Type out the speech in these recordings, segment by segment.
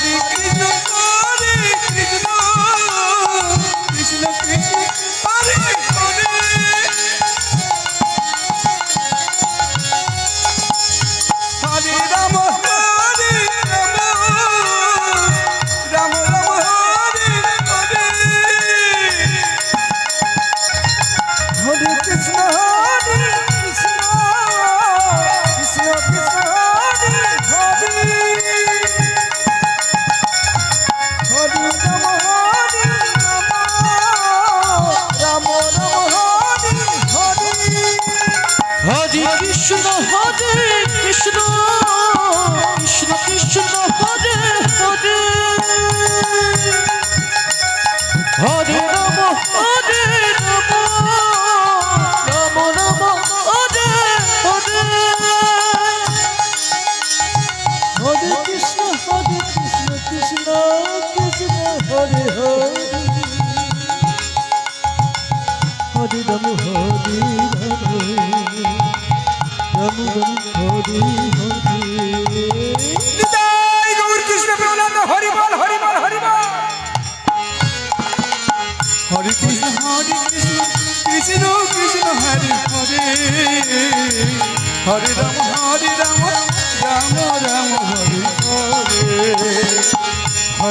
Hare Krishna Hare Krishna Hare Hare. Hare Ram Hare Ram. Ram Ram Hare Hare. Hari Hari Hari Hare Krishna Hare Krishna Krishna Krishna Hare Hare. Hare Ram Hare Ram.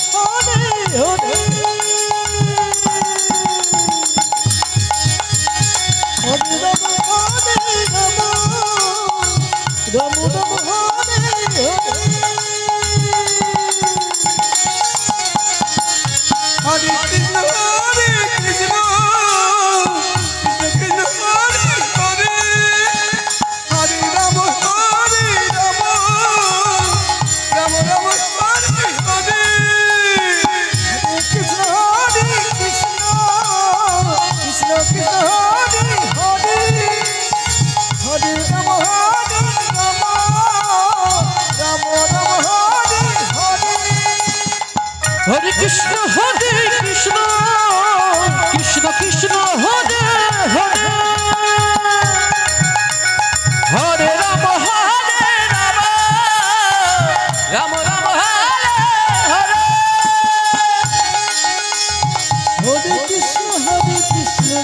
Krishna Hare